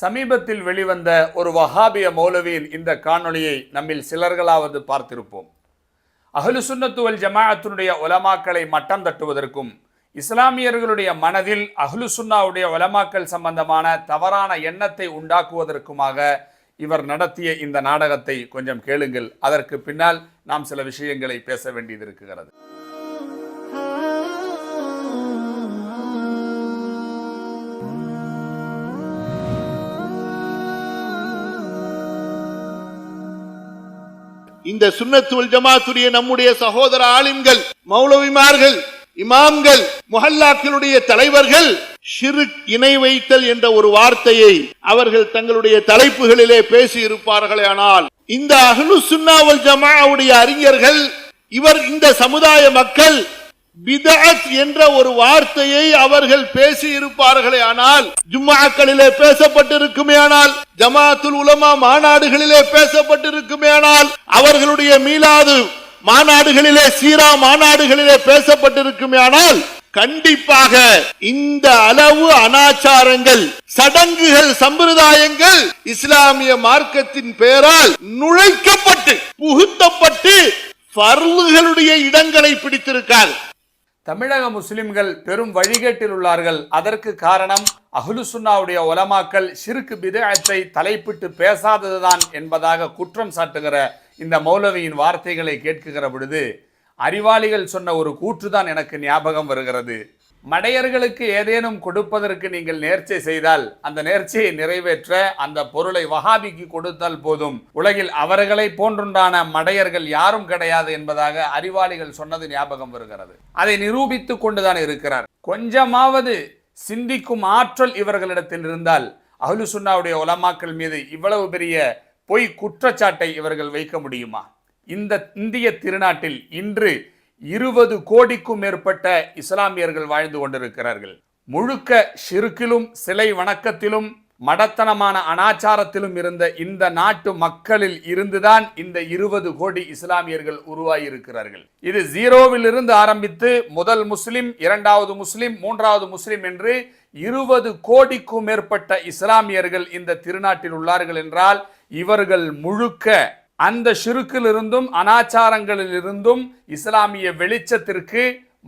சமீபத்தில் வெளிவந்த ஒரு வஹாபிய மௌலவியின் இந்த காணொளியை நம்மில் சிலர்களாவது பார்த்திருப்போம். அஹ்லு சுன்னத்து ஜமாஅத்தினுடைய உலமாக்களை மட்டம் தட்டுவதற்கும் இஸ்லாமியர்களுடைய மனதில் அஹ்லு சுன்னாவுடைய உலமாக்கள் சம்பந்தமான தவறான எண்ணத்தை உண்டாக்குவதற்குமாக இவர் நடத்திய இந்த நாடகத்தை கொஞ்சம் கேளுங்கள். அதற்கு பின்னால் நாம் சில விஷயங்களை பேச வேண்டியது இருக்கிறது. இந்த சுண்ணத்துவல் ஜமாத்துடைய நம்முடைய சகோதர ஆலிம்கள் மௌலவிமார்கள் இமாம்கள் முஹல்லாக்களுடைய தலைவர்கள் சிறு இணை வைத்தல் என்ற ஒரு வார்த்தையை அவர்கள் தங்களுடைய தலைப்புகளிலே பேசி இருப்பார்களேயானால் இந்த அகலு சுன்னாவல் ஜமாவுடைய அறிஞர்கள் இவர் இந்த சமுதாய மக்கள் பிதாத் என்ற ஒரு வார்த்தையை அவர்கள் பேசி இருப்பார்களே ஆனால் ஜும்மாக்களிலே பேசப்பட்டிருக்குமே ஆனால் ஜமாத்துல் உலமா மாநாடுகளிலே பேசப்பட்டிருக்குமே ஆனால் அவர்களுடைய மீளாது மாநாடுகளிலே சீரா மாநாடுகளிலே பேசப்பட்டிருக்குமே ஆனால் கண்டிப்பாக இந்த அளவு அனாச்சாரங்கள் சடங்குகள் சம்பிரதாயங்கள் இஸ்லாமிய மார்க்கத்தின் பெயரால் நுழைக்கப்பட்டு புகுத்தப்பட்டு இடங்களை பிடித்திருக்கார் தமிழக முஸ்லிம்கள் பெரும் வழிகேட்டில் உள்ளார்கள். அதற்கு காரணம் அகுலுசுன்னாவுடைய உலமாக்கள் ஷிருக்கு பிதஅத்தை தலைப்பிட்டு பேசாததுதான் என்பதாக குற்றம் சாட்டுகிற இந்த மௌலவியின் வார்த்தைகளை கேட்குகிற பொழுது அறிவாளிகள் சொன்ன ஒரு கூற்றுதான் எனக்கு ஞாபகம் வருகிறது. மடையர்களுக்கு ஏதேனும் கொடுப்பதற்கு நீங்கள் நேர்ச்சை செய்தால் அந்த நேர்ச்சியை நிறைவேற்ற அந்த பொருளை வஹாபிக்கு கொடுத்தால் போதும். உலகில் அவர்களை போன்றுண்டான மடையர்கள் யாரும் கிடையாது என்பதாக அறிவாளிகள் சொன்னது ஞாபகம் வருகிறது. அதை நிரூபித்துக் கொண்டுதான் இருக்கிறார். கொஞ்சமாவது சிந்திக்கும் ஆற்றல் இவர்களிடத்தில் இருந்தால் அஹ்லு சுன்னாவுடைய உலமாக்கள் மீது இவ்வளவு பெரிய பொய் குற்றச்சாட்டை இவர்கள் வைக்க முடியுமா? இந்த இந்திய திருநாட்டில் இன்று இருபது கோடிக்கும் மேற்பட்ட இஸ்லாமியர்கள் வாழ்ந்து கொண்டிருக்கிறார்கள். முழுக்க ஷிருக்கிலும் சிலை வணக்கத்திலும் மடத்தனமான அனாச்சாரத்திலும் இருந்த இந்த நாட்டு மக்களில் இருந்துதான் இந்த இருபது கோடி இஸ்லாமியர்கள் உருவாகியிருக்கிறார்கள். இது ஜீரோவில் இருந்து ஆரம்பித்து முதல் முஸ்லிம் இரண்டாவது முஸ்லிம் மூன்றாவது முஸ்லிம் என்று இருபது கோடிக்கும் மேற்பட்ட இஸ்லாமியர்கள் இந்த திருநாட்டில் உள்ளார்கள் என்றால் இவர்கள் முழுக்க அந்த ஷிருக்கிலிருந்தும் அனாச்சாரங்களிலிருந்தும் இஸ்லாமிய வெளிச்சத்திற்கு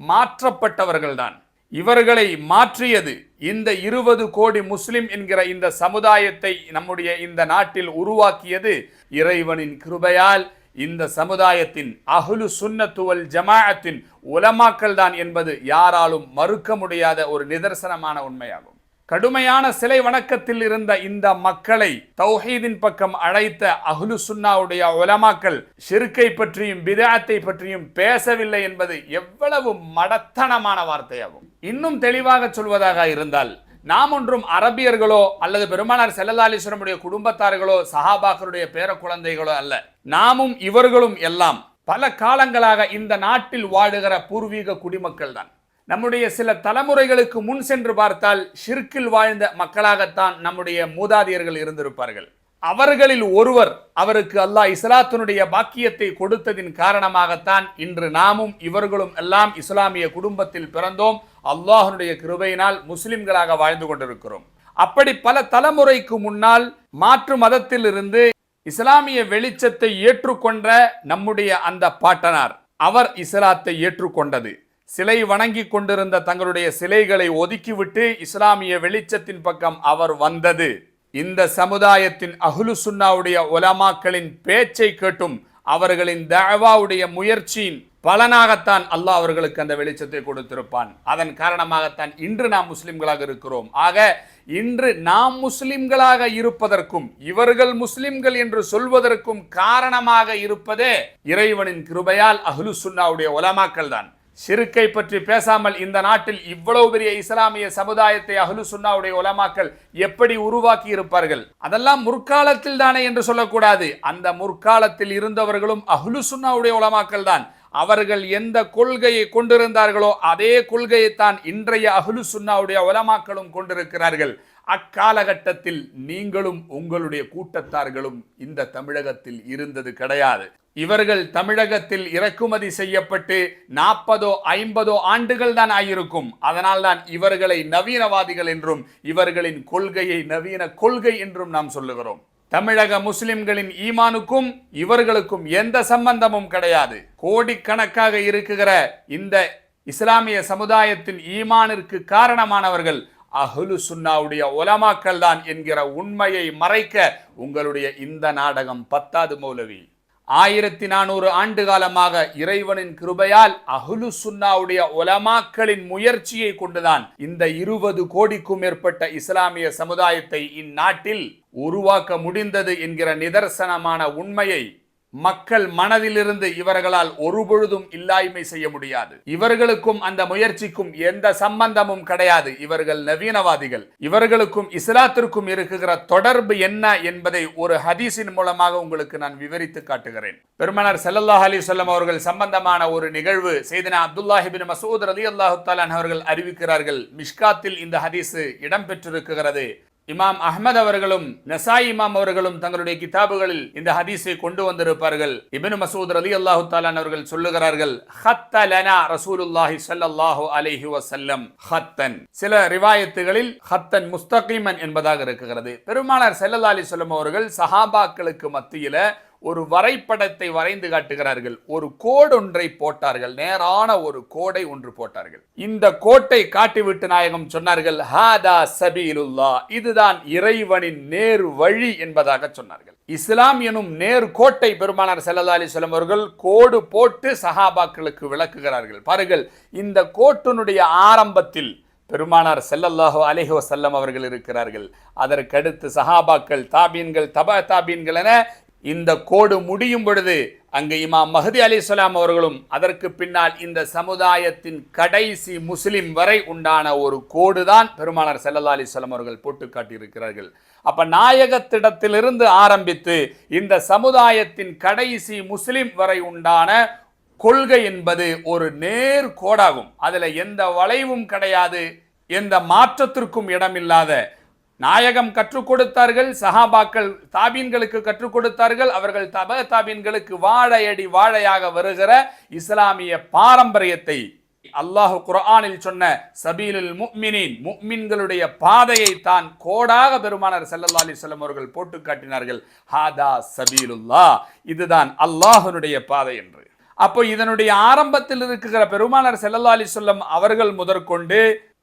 மாற்றப்பட்டவர்கள்தான். இவர்களை மாற்றியது இந்த இருபது கோடி முஸ்லிம் என்கிற இந்த சமுதாயத்தை நம்முடைய இந்த நாட்டில் உருவாக்கியது இறைவனின் கிருபையால். இந்த சமுதாயத்தின் அகுலு சுன்னத்துவல் ஜமாஅத்தின் உலமாக்கள் தான் என்பது யாராலும் மறுக்க முடியாத ஒரு நிதர்சனமான உண்மையாகும். கடுமையான சிலை வணக்கத்தில் இருந்த இந்த மக்களை தௌஹீதின் பக்கம் அழைத்த அஹ்லு சுன்னாவுடைய உலமாக்கள் ஷிருக்கை பற்றியும் பிதாத்தை பற்றியும் பேசவில்லை என்பது எவ்வளவு மடத்தனமான வார்த்தையாகும். இன்னும் தெளிவாக சொல்வதாக இருந்தால் நாம் ஒன்றும் அரபியர்களோ அல்லது பெருமானார் செல்லலாலீஸ்வரமுடைய குடும்பத்தார்களோ சஹாபாக்களுடைய பேர குழந்தைகளோ அல்ல. நாமும் இவர்களும் எல்லாம் பல காலங்களாக இந்த நாட்டில் வாழுகிற பூர்வீக குடிமக்கள் தான் நம்முடைய சில தலைமுறைகளுக்கு முன் சென்று பார்த்தால் ஷிர்கில் வாழ்ந்த மக்களாகத்தான் நம்முடைய மூதாதையர்கள் இருந்திருப்பார்கள். அவர்களில் ஒருவர் அவருக்கு அல்லாஹ் இஸ்லாத்தினுடைய பாக்கியத்தை கொடுத்ததின் காரணமாகத்தான் இன்று நாமும் இவர்களும் எல்லாம் இஸ்லாமிய குடும்பத்தில் பிறந்தோம். அல்லாஹனுடைய கிருபையினால் முஸ்லிம்களாக வாழ்ந்து கொண்டிருக்கிறோம். அப்படி பல தலைமுறைக்கு முன்னால் மாற்று மதத்தில் இருந்து இஸ்லாமிய வெளிச்சத்தை ஏற்றுக்கொண்ட நம்முடைய அந்த பாட்டனார். அவர் இஸ்லாத்தை ஏற்றுக்கொண்டது. சிலை வணங்கி கொண்டிருந்த தங்களுடைய சிலைகளை ஒதுக்கிவிட்டு இஸ்லாமிய வெளிச்சத்தின் பக்கம் அவர் வந்தது. இந்த சமுதாயத்தின் அகுலு சுன்னாவுடைய ஒலமாக்களின் பேச்சை கேட்டும் அவர்களின் தேவாவுடைய முயற்சியின் பலனாகத்தான் அல்லாஹ் அவர்களுக்கு அந்த வெளிச்சத்தை கொடுத்திருப்பான். அதன் காரணமாகத்தான் இன்று நாம் முஸ்லிம்களாக இருக்கிறோம். ஆக இன்று நாம் முஸ்லிம்களாக இருப்பதற்கும் இவர்கள் முஸ்லிம்கள் என்று சொல்வதற்கும் காரணமாக இருப்பதே இறைவனின் கிருபையால் அஹ்லு சுன்னாவுடைய ஒலமாக்கள் தான் சிறுக்கை பற்றி பேசாமல் இந்த நாட்டில் இவ்வளவு பெரிய இஸ்லாமிய சமுதாயத்தை அஹ்லு சுன்னாவுடைய உலமாக்கள் எப்படி உருவாக்கி இருப்பார்கள்? அதெல்லாம் முற்காலத்தில் தானே என்று சொல்லக்கூடாது. அந்த முற்காலத்தில் இருந்தவர்களும் அஹ்லு சுன்னாவுடைய உலமாக்கள் தான் அவர்கள் எந்த கொள்கையை கொண்டிருந்தார்களோ அதே கொள்கையைத்தான் இன்றைய அஹ்லு சுன்னாவுடைய உலமாக்களும் கொண்டிருக்கிறார்கள். அக்காலகட்டத்தில் நீங்களும் உங்களுடைய கூட்டத்தார்களும் இந்த தமிழகத்தில் இருந்தது கிடையாது. இவர்கள் தமிழகத்தில் இறக்குமதி செய்யப்பட்டு நாற்பதோ ஐம்பதோ ஆண்டுகள் தான் ஆகியிருக்கும். அதனால் தான் இவர்களை நவீனவாதிகள் என்றும் இவர்களின் கொள்கையை நவீன கொள்கை என்றும் நாம் சொல்லுகிறோம். தமிழக முஸ்லிம்களின் ஈமானுக்கும் இவர்களுக்கும் எந்த சம்பந்தமும் கிடையாது. கோடிக்கணக்காக இருக்குகிற இந்த இஸ்லாமிய சமுதாயத்தின் ஈமானிற்கு காரணமானவர்கள் அஹ்லு சுன்னாவுடைய உலமாக்கள் தான் என்கிற உண்மையை மறைக்க உங்களுடைய இந்த நாடகம் பத்தாது மௌலவி. ஆயிரத்தி நானூறு ஆண்டு காலமாக இறைவனின் கிருபையால் அஹ்லு சுன்னாவுடைய உலமாக்களின் முயற்சியை கொண்டுதான் இந்த இருபது கோடிக்கும் மேற்பட்ட இஸ்லாமிய சமுதாயத்தை இந்நாட்டில் உருவாக்க முடிந்தது என்கிற நிதர்சனமான உண்மையை மக்கள் மனதிலிருந்து இவர்களால் ஒருபொழுதும் இல்லாய்மை செய்ய முடியாது. இவர்களுக்கும் அந்த முயற்சிக்கும் எந்த சம்பந்தமும் கிடையாது. இவர்கள் நவீனவாதிகள். இவர்களுக்கும் இஸ்லாத்திற்கும் இருக்குகிற தொடர்பு என்ன என்பதை ஒரு ஹதீஸின் மூலமாக உங்களுக்கு நான் விவரித்து காட்டுகிறேன். பெருமனார் ஸல்லல்லாஹு அலி சொல்லம் அவர்கள் சம்பந்தமான ஒரு நிகழ்வு செய்தனா அப்துல்லாஹிபின் மசூத் ரலியல்லாஹு தஆலா அவர்கள் அறிவிக்கிறார்கள். மிஷ்காத்தில் இந்த ஹதீஸ் இடம்பெற்றிருக்கிறது. இமாம் அஹ்மத் அவர்களும் நசாய் இமாம் அவர்களும் தங்களுடைய கிதாபுகளில் இந்த ஹதீஸை கொண்டு வந்திருப்பார்கள். இபின் மசூத் அலி அல்லாஹு தாலான் அவர்கள் சொல்லுகிறார்கள் ஹத்த லனா ரசூலுல்லாஹி ஸல்லல்லாஹு அலைஹி வசல்லம் ஹத்தன். சில ரிவாயத்துகளில் ஹத்தன் முஸ்தகிமன் என்பதாக இருக்கிறது. பெருமானார் செல்லல்லா அலி சொல்லம் அவர்கள் சஹாபாக்களுக்கு மத்தியில ஒரு வரைபடத்தை வரைந்து காட்டுகிறார்கள். ஒரு கோடு ஒன்றை போட்டார்கள். நேரான ஒரு கோடை ஒன்று போட்டார்கள். இந்த கோட்டை காட்டிவிட்டு நாயகம் சொன்னார்கள் ஹாதா சபீலுல்லா. இதுதான் இறைவனின் நேர் வழி என்பதாக சொன்னார்கள். இஸ்லாம் எனும் நேர் கோட்டை பெருமானார் ஸல்லல்லாஹு அலைஹி அவர்கள் கோடு போட்டு சஹாபாக்களுக்கு விளக்குகிறார்கள். பாருங்கள் இந்த கோட்டினுடைய ஆரம்பத்தில் பெருமானார் செல்லல்லாஹோ அலிஹோ செல்லம் அவர்கள் இருக்கிறார்கள். அதற்கடுத்து சஹாபாக்கள் தாபீன்கள் தபா தாபீன்கள் என இந்த கோடு முடியும் பொழுது அங்கு இமாம் மஹதி அலி அவர்களும் அதற்கு பின்னால் இந்த சமுதாயத்தின் கடைசி முஸ்லிம் வரை உண்டான ஒரு கோடு தான் பெருமானார் செல்லல்லா அலைஹி அவர்கள் போட்டு காட்டியிருக்கிறார்கள். அப்ப நாயகத்திடத்திலிருந்து ஆரம்பித்து இந்த சமுதாயத்தின் கடைசி முஸ்லிம் வரை உண்டான கொள்கை என்பது ஒரு நேர் கோடாகும். அதில் எந்த வளைவும் கிடையாது எந்த மாற்றத்திற்கும் இடமில்லாத நாயகம் கற்றுக் கொடுத்தார்கள் சஹாபாக்கள் தாபீன்களுக்கு கற்றுக் கொடுத்தார்கள் அவர்கள் தப தாபீன்களுக்கு வாழையடி வாழையாக வருகிற இஸ்லாமிய பாரம்பரியத்தை அல்லாஹ் குர்ஆனில் சொன்ன சபீலில் முக்மினின் முக்மின்களுடைய பாதையை தான் கோடாக பெருமானார் செல்லல்லா அலைஹி அவர்கள் போட்டு காட்டினார்கள். ஹாதா சபீலுல்லா இதுதான் அல்லாஹனுடைய பாதை என்று. அப்போ இதனுடைய ஆரம்பத்தில் இருக்கிற பெருமானார் செல்லல்லா அலைஹி அவர்கள் முதற்கொண்டு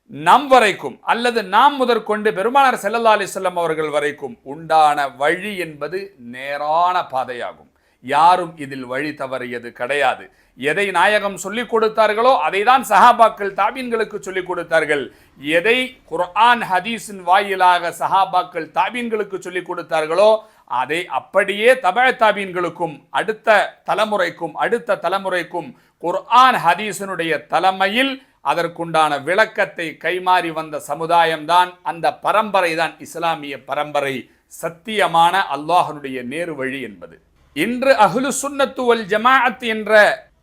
நம் வரைக்கும் அல்லது நாம் முதற்கொண்டு பெருமானார் செல்லல்லா அலைஹி அவர்கள் வரைக்கும் உண்டான வழி என்பது நேரான பாதையாகும். யாரும் இதில் வழி தவறியது கிடையாது. எதை நாயகம் சொல்லிக் கொடுத்தார்களோ அதை தான் சஹாபாக்கள் தாபீன்களுக்கு சொல்லிக் கொடுத்தார்கள். எதை குர்ஆன் ஹதீஸின் வாயிலாக சஹாபாக்கள் தாபீன்களுக்கு சொல்லிக் கொடுத்தார்களோ அதை அப்படியே தமிழ் தாபீன்களுக்கும் அடுத்த தலைமுறைக்கும் அடுத்த தலைமுறைக்கும் குர்ஆன் ஹதீஸினுடைய தலைமையில் அதற்குண்டான விளக்கத்தை கைமாறி வந்த சமுதாயம்தான் அந்த பரம்பரை தான் இஸ்லாமிய பரம்பரை. சத்தியமான அல்லாஹனுடைய நேரு வழி என்பது. இன்று அகுலு சுன்னத்து வல் ஜமாஅத் என்ற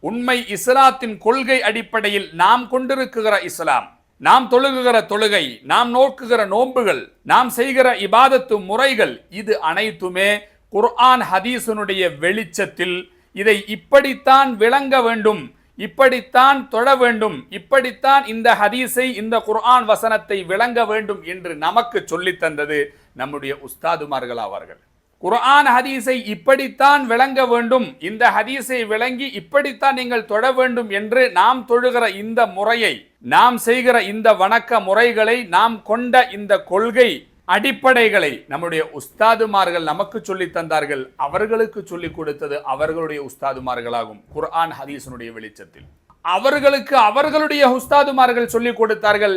உண்மை இஸ்லாத்தின் கொள்கை அடிப்படையில் நாம் கொண்டிருக்கிற இஸ்லாம். நாம் தொழுகுகிற தொழுகை நாம் நோக்குகிற நோன்புகள் நாம் செய்கிற இபாதத்து முறைகள் இது அனைத்துமே குர்ஆன் ஹதீசனுடைய வெளிச்சத்தில். இதை இப்படித்தான் விளங்க வேண்டும் இப்படித்தான் தொழ வேண்டும் இப்படித்தான் இந்த ஹதீஸை இந்த குர்ஆன் வசனத்தை விளங்க வேண்டும் என்று நமக்கு சொல்லித் தந்தது நம்முடைய உஸ்தாதுமார்கள் ஆவார்கள் குர்ஆன் ஹதீஸை இப்படித்தான் விளங்க வேண்டும். இந்த ஹதீஸை விளங்கி இப்படித்தான் நீங்கள் தொழ வேண்டும் என்று நாம் தொழுகிற இந்த முறையை நாம் செய்கிற இந்த வணக்க முறைகளை நாம் கொண்ட இந்த கொள்கை அடிப்படைகளை நம்முடைய உஸ்தாதுமார்கள் நமக்கு சொல்லி தந்தார்கள். அவர்களுக்கு சொல்லி கொடுத்தது அவர்களுடைய உஸ்தாதுமார்களாகும். குர்ஆன் ஹதீஸனுடைய வெளிச்சத்தில். அவர்களுக்கு அவர்களுடைய உஸ்தாதுமார்கள் சொல்லிக் கொடுத்தார்கள்.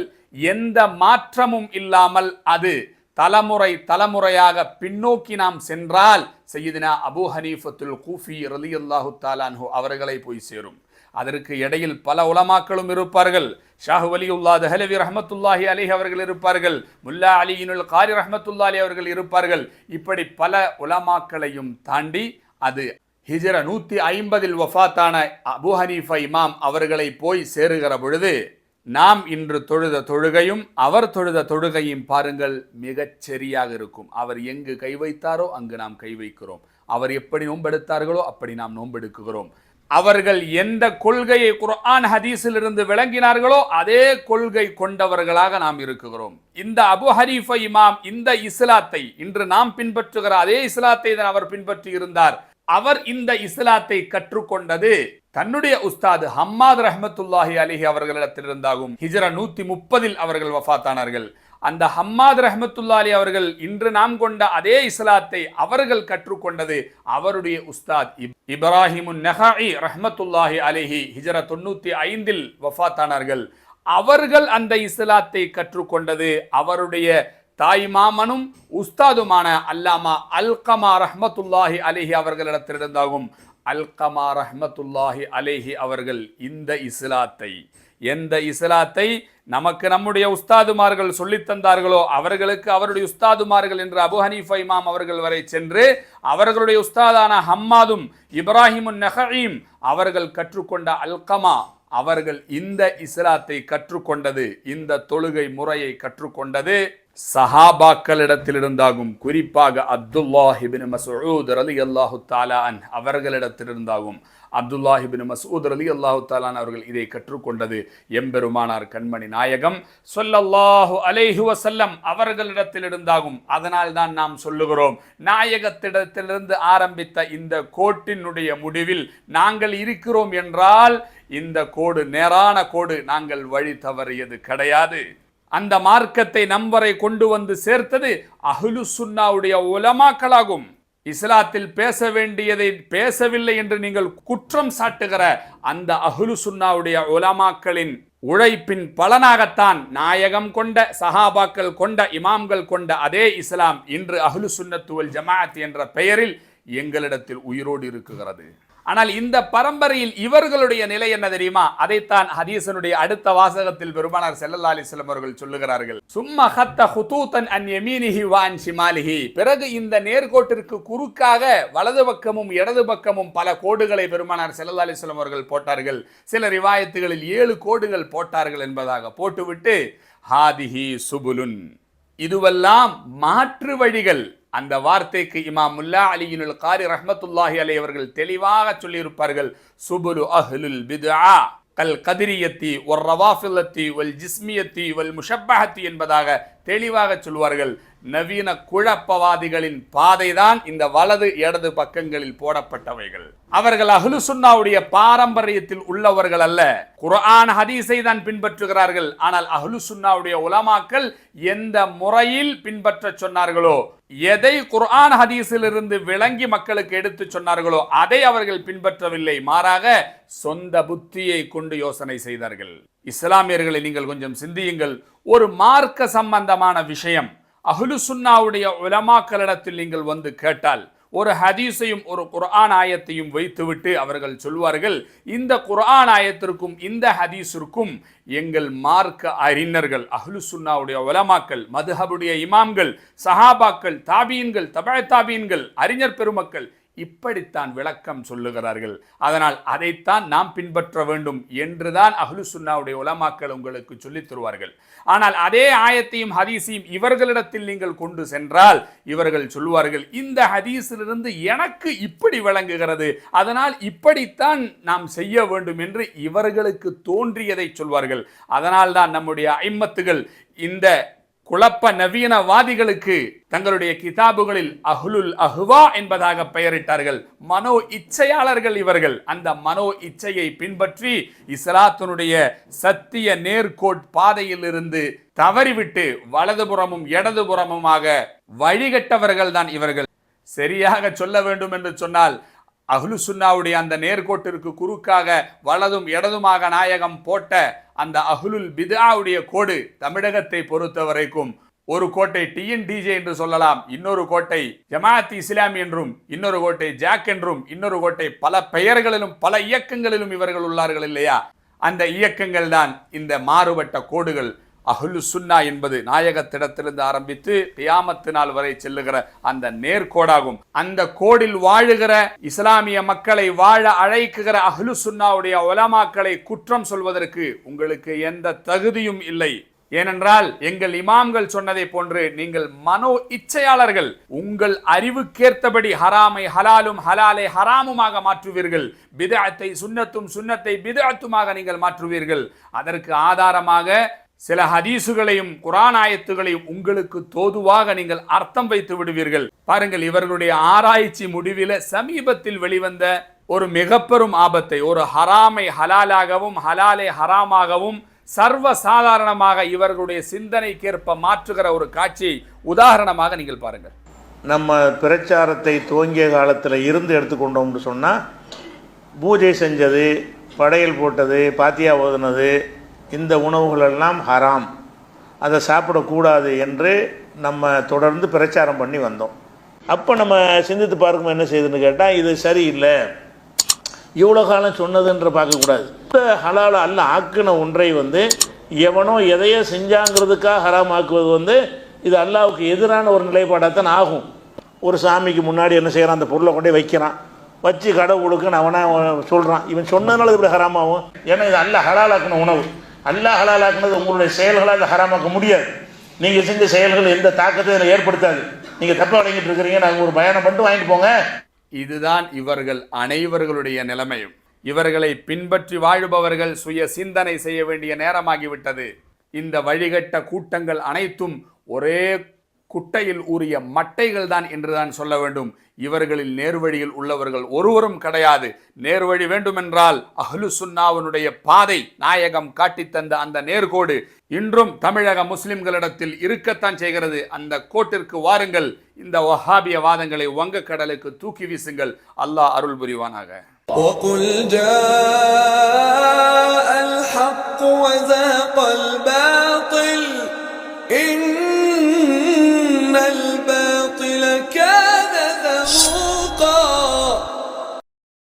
எந்த மாற்றமும் இல்லாமல் அது தலைமுறை தலைமுறையாக பின்னோக்கி நாம் சென்றால் செய்யுதினா அபூ ஹனீஃபத்துல் கூஃபி ரலியல்லாஹு தாலான்ஹு அவர்களை போய் சேரும். அதற்கு இடையில் பல உலமாக்களும் இருப்பார்கள். ஷாஹு அலியுல்லா தஹலவி ரஹமத்துல்லாஹி அலி அவர்கள் இருப்பார்கள். முல்லா அலியினுல் காரி ரஹமத்துல்லா அலி அவர்கள் இருப்பார்கள். இப்படி பல உலமாக்களையும் தாண்டி அது ஹிஜர நூத்தி ஐம்பதில் வஃபாத்தான அபு ஹனீஃபா இமாம் அவர்களை போய் சேருகிற பொழுது நாம் இன்று தொழுத தொழுகையும் அவர் தொழுத தொழுகையும் பாருங்கள் மிகச் சரியாக இருக்கும். அவர் எங்கு கை வைத்தாரோ அங்கு நாம் கை வைக்கிறோம். அவர் எப்படி நோன்பெடுத்தார்களோ அப்படி நாம் நோன்பெடுக்குகிறோம். அவர்கள் எந்த கொள்கையை குர்ஆன் ஹதீஸில் இருந்து விளங்கினார்களோ அதே கொள்கை கொண்டவர்களாக நாம் இருக்குகிறோம். இந்த அபு ஹரீஃபை இமாம் இந்த இஸ்லாத்தை இன்று நாம் பின்பற்றுகிற அதே இஸ்லாத்தை தான் அவர் பின்பற்றி இருந்தார். அவர் இந்த இஸ்லாத்தை கற்றுக்கொண்டது தன்னுடைய உஸ்தாது ஹம்மாத் ரஹமத்துல்லாஹி அலிஹி அவர்களிடத்திலிருந்தாகும் ஹிஜ்ரா நூத்தி முப்பதில் அவர்கள் வஃபாத்தானார்கள் அந்த ஹம்மாத் ரஹமத்துல்லா அலி அவர்கள் இன்று நாம் கொண்ட அதே இஸ்லாத்தை அவர்கள் கற்றுக்கொண்டது அவருடைய உஸ்தாத் இப்- இப்ராஹிமுன் நஹாஇ ரஹமத்துல்லாஹி அலிஹி ஹிஜ்ரா தொண்ணூத்தி ஐந்தில் வஃபாத்தானார்கள் அவர்கள் அந்த இஸ்லாத்தை கற்றுக்கொண்டது அவருடைய தாய் மாமனும் உஸ்தாதுமான அல்லாமா அல்கமா ரஹ்மத்துல்லாஹி அலிஹி அவர்களிடத்திலிருந்தாகும். அல்கமா ரஹ்மத்துல்லாஹி அலேஹி அவர்கள் இந்த இஸ்லாத்தை எந்த இஸ்லாத்தை நமக்கு நம்முடைய உஸ்தாதுமார்கள் சொல்லித் தந்தார்களோ அவர்களுக்கு அவருடைய உஸ்தாதுமார்கள் என்று அபு ஹனீஃபா இமாம் அவர்கள் வரை சென்று அவர்களுடைய உஸ்தாதான ஹம்மாதும் இப்ராஹிமுன் நஹீம் அவர்கள் கற்றுக்கொண்ட அல்கமா அவர்கள் இந்த இஸ்லாத்தை கற்றுக்கொண்டது இந்த தொழுகை முறையை கற்றுக்கொண்டது. சஹாபாக்களிடத்திலிருந்தாகும் குறிப்பாக அப்துல்லாஹிபின் மசூத் அலி அல்லாஹு தாலான் அவர்களிடத்திலிருந்தாகும். அப்துல்லாஹிபின் மசூத் அலி அல்லாஹு தாலான் அவர்கள் இதை கற்றுக்கொண்டது எம்பெருமானார் கண்மணி நாயகம். சொல்லல்லாஹு அலைஹி வசல்லம் அவர்களிடத்திலிருந்தாகும். அதனால் தான் நாம் சொல்லுகிறோம் நாயகத்திடத்திலிருந்து ஆரம்பித்த இந்த கோட்டினுடைய முடிவில் நாங்கள் இருக்கிறோம் என்றால் இந்த கோடு நேரான கோடு நாங்கள் வழி தவறியது கிடையாது. அந்த மார்க்கத்தை நம்பரை கொண்டு வந்து சேர்த்தது அஹ்லு சுன்னாவுடைய உலமாக்களாகும். இஸ்லாத்தில் பேச வேண்டியதை பேசவில்லை என்று நீங்கள் குற்றம் சாட்டுகிற அந்த அஹ்லு சுன்னாவுடைய உலமாக்களின் உழைப்பின் பலனாகத்தான் நாயகம் கொண்ட சஹாபாக்கள் கொண்ட இமாம்கள் கொண்ட அதே இஸ்லாம் இன்று அஹ்லு சுன்னத்துவல் ஜமாத் என்ற பெயரில் எங்களிடத்தில் உயிரோடு இருக்குகிறது ஆனால் இந்த பரம்பரையில் இவர்களுடைய நிலை என்ன தெரியுமா? அதைத்தான் ஹதீசனுடைய அடுத்த வாசகத்தில் பெருமானார் செல்லல்லா அலிஸ்லம் அவர்கள் சொல்லுகிறார்கள். சும்மா ஹத்த ஹுதூதன் அன் எமீனிஹி வான் ஷிமாலிஹி. பிறகு இந்த நேர்கோட்டிற்கு குறுக்காக வலது பக்கமும் இடது பக்கமும் பல கோடுகளை பெருமானார் செல்லல்லா அலிஸ்லம் அவர்கள் போட்டார்கள். சில ரிவாயத்துகளில் ஏழு கோடுகள் போட்டார்கள் என்பதாக போட்டுவிட்டு ஹாதிஹி சுபுலுன். இதுவெல்லாம் மாற்று வழிகள். அந்த வார்த்தைக்கு இமாம் முல்லா அலியினுல் காரி ரஹமத்துல்லாஹி அலி அவர்கள் தெளிவாக சொல்லியிருப்பார்கள். சுபுலு அஹ்லுல் பித்ஆ கல் கதிரியத்தி ஒர் ரவாஃபில்லத்தி வல் ஜிஸ்மியத்தி ஒல் முஷப்பஹத்தி என்பதாக தெளிவாக சொல்வார்கள். நவீன குழப்பவாதிகளின் பாதைதான் இந்த வலது இடது பக்கங்களில் போடப்பட்டவைகள். அவர்கள் அஹ்லு சுன்னாவுடைய பாரம்பரியத்தில் உள்ளவர்கள் அல்ல. குர்ஆன் ஹதீஸை தான் பின்பற்றுகிறார்கள். ஆனால் அஹ்லு சுன்னாவுடைய உலமாக்கள் எந்த முறையில் பின்பற்ற சொன்னார்களோ எதை குர்ஆன் ஹதீஸிலிருந்து விளங்கி மக்களுக்கு எடுத்து சொன்னார்களோ அதை அவர்கள் பின்பற்றவில்லை. மாறாக சொந்த புத்தியை கொண்டு யோசனை செய்தார்கள். இஸ்லாமியர்களை நீங்கள் கொஞ்சம் சிந்தியுங்கள். ஒரு மார்க்க சம்பந்தமான விஷயம். அஹ்லு சுன்னாவுடைய உலமாக்களிடத்தில் நீங்கள் வந்து கேட்டால் ஒரு ஹதீஸையும் ஒரு குர்ஆன் ஆயத்தையும் வைத்துவிட்டு அவர்கள் சொல்வார்கள் இந்த குர்ஆன் ஆயத்திற்கும் இந்த ஹதீஸிற்கும் எங்கள் மார்க்க அறிஞர்கள் அஹ்லு சுன்னாவுடைய உலமாக்கள் மதுஹபுடைய இமாம்கள் சஹாபாக்கள் தாபீன்கள் தபழ தாபீன்கள் அறிஞர் பெருமக்கள் இப்படித்தான் விளக்கம் சொல்லுகிறார்கள். அதனால் அதைத்தான் நாம் பின்பற்ற வேண்டும் என்றுதான் அஹ்லு சுன்னாவுடைய உலமாக்கள் உங்களுக்கு சொல்லித் தருவார்கள். ஆனால் அதே ஆயத்தையும் ஹதீஸையும் இவர்களிடத்தில் நீங்கள் கொண்டு சென்றால் இவர்கள் சொல்வார்கள் இந்த ஹதீஸிலிருந்து எனக்கு இப்படி விளங்குகிறது அதனால் இப்படித்தான் நாம் செய்ய வேண்டும் என்று இவர்களுக்கு தோன்றியதை சொல்வார்கள். அதனால் தான் நம்முடைய ஐம்மத்துகள் இந்த குழப்ப நவீனவாதிகளுக்கு தங்களுடைய கிதாபுகளில் அஹ்லுல் அஹ்வா என்பதாக பெயரிட்டார்கள். மனோ இச்சையாளர்கள் இவர்கள். அந்த மனோ இச்சையை பின்பற்றி இஸ்லாத்தினுடைய சத்திய நேர்கோட் பாதையிலிருந்து தவறிவிட்டு வலதுபுறமும் இடதுபுறமுமாக வழிகட்டவர்கள் தான் இவர்கள். சரியாக சொல்ல வேண்டும் என்று சொன்னால் அஹ்லு சுன்னாவுடைய அந்த நேர்கோட்டிற்கு குறுக்காக வலதும் இடதுமாக நாயகம் போட்ட அந்த அகுலுல் பிதாவுடைய கோடு தமிழகத்தை பொறுத்த வரைக்கும் ஒரு கோட்டை டிஎன்டிஜே என்று சொல்லலாம் இன்னொரு கோட்டை ஜமாத் இஸ்லாம் என்றும் இன்னொரு கோட்டை ஜாக் என்றும் இன்னொரு கோட்டை பல பெயர்களிலும் பல இயக்கங்களிலும் இவர்கள் உள்ளார்கள் இல்லையா? அந்த இயக்கங்கள் தான் இந்த மாறுபட்ட கோடுகள். அஹ்லு சுன்னா என்பது நாயகத்திடத்திலிருந்து ஆரம்பித்து கியாமத்து நாள் வரை செல்லுகிற அந்த நேர்கோடாகும். அந்த கோடில் வாழுகிற இஸ்லாமிய மக்களை வாழ அழைக்குகிற அஹ்லு சுன்னாவுடைய உலமாக்களை குற்றம் சொல்வதற்கு உங்களுக்கு எந்த தகுதியும் இல்லை. ஏனென்றால் எங்கள் இமாம்கள் சொன்னதை போன்று நீங்கள் மனோ இச்சையாளர்கள் உங்கள் அறிவுக்கேற்றபடி ஹராமை ஹலாலும் ஹலாலை ஹராமுமாக மாற்றுவீர்கள். பிதஅத்தை சுன்னத்தும் சுன்னத்தை பிதஅத்துமாக நீங்கள் மாற்றுவீர்கள். அதற்கு ஆதாரமாக சில ஹதீசுகளையும் குரான் ஆயத்துகளையும் உங்களுக்கு தோதுவாக நீங்கள் அர்த்தம் வைத்து விடுவீர்கள். பாருங்கள் இவர்களுடைய ஆராய்ச்சி முடிவில் சமீபத்தில் வெளிவந்த ஒரு மிகப்பெரும் ஆபத்தை ஒரு ஹராமை ஹலாலாகவும் ஹலாலை ஹராமாகவும் சர்வ சாதாரணமாக இவர்களுடைய சிந்தனைக்கேற்ப மாற்றுகிற ஒரு காட்சி உதாரணமாக நீங்கள் பாருங்கள். நம்ம பிரச்சாரத்தை துவங்கிய காலத்தில் இருந்து எடுத்துக்கொண்டோம்னு சொன்னால் பூஜை செஞ்சது படையல் போட்டது பாத்தியா ஓதுனது இந்த உணவுகளெல்லாம் ஹராம். அதை சாப்பிடக்கூடாது என்று நம்ம தொடர்ந்து பிரச்சாரம் பண்ணி வந்தோம். அப்போ நம்ம சிந்தித்து பார்க்கும்போது என்ன செய்யுதுன்னு கேட்டால் இது சரியில்லை. இவ்வளோ காலம் சொன்னதுன்ற பார்க்கக்கூடாது. இந்த ஹலால் அல்ல ஆக்கின ஒன்றை வந்து எவனோ எதையோ செஞ்சாங்கிறதுக்காக ஹராம் ஆக்குவது வந்து இது அல்லாவுக்கு எதிரான ஒரு நிலைப்பாடாகத்தான் ஆகும். ஒரு சாமிக்கு முன்னாடி என்ன செய்கிறான் அந்த பொருளை கொண்டே வைக்கிறான். வச்சு கடவுளுக்குன்னு அவனை சொல்கிறான் இவன் சொன்னதுனால இது இப்படி ஹராமாகும். ஏன்னா இது அல்ல ஹலாலாக்கின உணவு. அல்லாஹ் ஹலாலாக்குனது உங்களுடைய செயல்களால் அதை ஹராமாக்க முடியாது. நீங்கள் செஞ்ச செயல்கள் எந்த தாக்கத்தையும் அதில் ஏற்படுத்தாது. நீங்கள் தப்பாக வழங்கிட்டு இருக்கிறீங்க நாங்கள் ஒரு பயணம் பண்ணிட்டு வாங்கிட்டு போங்க. இதுதான் இவர்கள் அனைவர்களுடைய நிலைமையும். இவர்களை பின்பற்றி வாழுபவர்கள் சுய சிந்தனை செய்ய வேண்டிய நேரமாகிவிட்டது. இந்த வழிகட்ட கூட்டங்கள் அனைத்தும் ஒரே குட்டையில் ஊறிய மட்டைகள் தான் என்றுதான் சொல்ல வேண்டும் இவர்களில் நேர்வழியில் உள்ளவர்கள் ஒருவரும் கிடையாது நேர்வழி வேண்டுமென்றால் அஹ்லு சுன்னாவினுடைய பாதை நாயகம் காட்டித் தந்த அந்த நேர்கோடு இன்றும் தமிழக முஸ்லிம்களிடத்தில் இருக்கத்தான் செய்கிறது அந்த கோட்டிற்கு வாருங்கள் இந்த வஹாபிய வாதங்களை வங்க கடலுக்கு தூக்கி வீசுங்கள் அல்லாஹ் அருள் புரிவானாக وقل جاء الحق وزهق